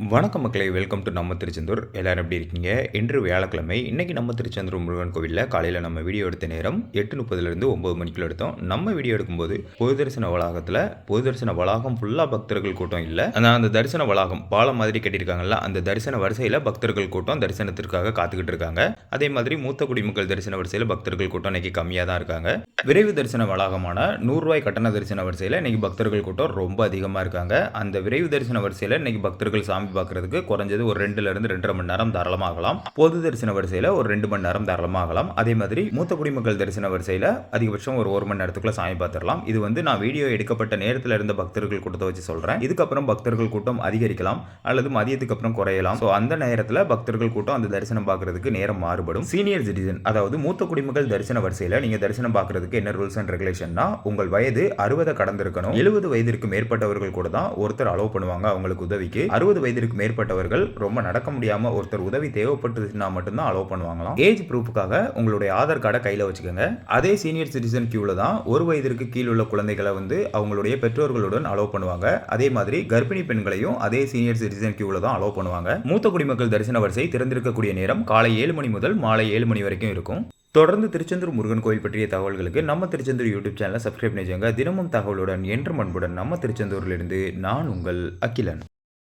வணக்கம் மக்களே welcome to நம்ம திருச்செந்தூர். எல்லோரும் எப்படி இருக்கீங்க? இன்று வியாழக்கிழமை இன்னைக்கு நம்ம திருச்செந்தூர் முருகன் கோவிலில் காலையில் நம்ம வீடியோ எடுத்த நேரம் எட்டு முப்பதுலேருந்து ஒம்பது மணிக்குள்ள எடுத்தோம். நம்ம வீடியோ எடுக்கும்போது பொது தரிசன வளாகத்தில் பொது தரிசன வளாகம் ஃபுல்லாக பக்தர்கள் கூட்டம் இல்லை. ஆனால் அந்த தரிசன வளாகம் பாலம் மாதிரி கட்டியிருக்காங்கல்ல அந்த தரிசன வரிசையில் பக்தர்கள் கூட்டம் தரிசனத்திற்காக காத்துக்கிட்டு இருக்காங்க. அதே மாதிரி மூத்த குடிமக்கள் தரிசன வரிசையில் பக்தர்கள் கூட்டம் இன்றைக்கி கம்மியாக தான் இருக்காங்க. விரைவு தரிசன வளாகமான நூறுரூவாய் கட்டண தரிசன வரிசையில் இன்னைக்கு பக்தர்கள் கூட்டம் ரொம்ப அதிகமாக இருக்காங்க. அந்த விரைவு தரிசன வரிசையில் இன்றைக்கி பக்தர்கள் சாமி பார்க்குறதுக்கு குறைஞ்சது ஒரு ரெண்டுலேருந்து ரெண்டரை மணி நேரம் தாராளமாகலாம் பொது தரிசன வரிசையில் ஒரு ரெண்டு மணி நேரம் தாராளமாகலாம் அதே மாதிரி மூத்த குடிமக்கள் தரிசன வரிசையில் அதிகபட்சம் ஒரு ஒரு மணி நேரத்துக்குள்ள சாமி பார்த்துடலாம் இது வந்து நான் வீடியோ எடுக்கப்பட்ட நேரத்தில் இருந்த பக்தர்கள் கூட்டத்தை வச்சு சொல்கிறேன் இதுக்கப்புறம் பக்தர்கள் கூட்டம் அதிகரிக்கலாம் அல்லது மதியத்துக்கு அப்புறம் குறையலாம். ஸோ அந்த நேரத்தில் பக்தர்கள் கூட்டம் அந்த தரிசனம் பார்க்குறதுக்கு நேரம் மாறுபடும். சீனியர் சிட்டிசன் அதாவது மூத்த குடிமக்கள் தரிசன வரிசையில் நீங்கள் தரிசனம் பண்ணுறதுக்கு என்ன ரூல்ஸ் அண்ட் ரெகுலேஷன்னா உங்கள் வயது அறுபதை கடந்திருக்கணும். எழுபது வயதிற்கு மேற்பட்டவர்கள் கூட தான் ஒருத்தர் அலோவ் பண்ணுவாங்க அவங்களுக்கு உதவிக்கு. அறுபது வயதிற்கு மேற்பட்டவர்கள் ரொம்ப நடக்க முடியாம ஒருத்தர் உதவி தேவைப்பட்டுச்சுன்னா மட்டும்தான் அலோவ் பண்ணுவாங்களாம். ஏஜ் ப்ரூஃபுக்காக உங்களுடைய ஆதார் கார்டை கையில் வச்சுக்கோங்க. அதே சீனியர் சிட்டிசன் கியூவில் தான் ஒரு வயதிற்கு கீழ் உள்ள குழந்தைகளை வந்து அவங்களுடைய பெற்றோர்களுடன் அலோவ் பண்ணுவாங்க. அதே மாதிரி கர்ப்பிணி பெண்களையும் அதே சீனியர் சிட்டிசன் கியூவில் தான் அலோவ் பண்ணுவாங்க. மூத்த குடிமக்கள் தரிசன வரிசை திறந்திருக்கக்கூடிய நேரம் காலை ஏழு மணி முதல் மாலை ஏழு மணி வரைக்கும் இருக்கும். தொடர்ந்து திருச்செந்தூர் முருகன் கோயில் பற்றிய தகவல்களுக்கு நம்ம திருச்செந்தூர் யூடியூப் சேனலை சப்ஸ்கிரைப் பண்ணிச்சுங்க தினமும் தகவலுடன் என்றும் அன்புடன் நம்ம திருச்செந்தூரிலிருந்து நான் உங்கள் அகிலன்.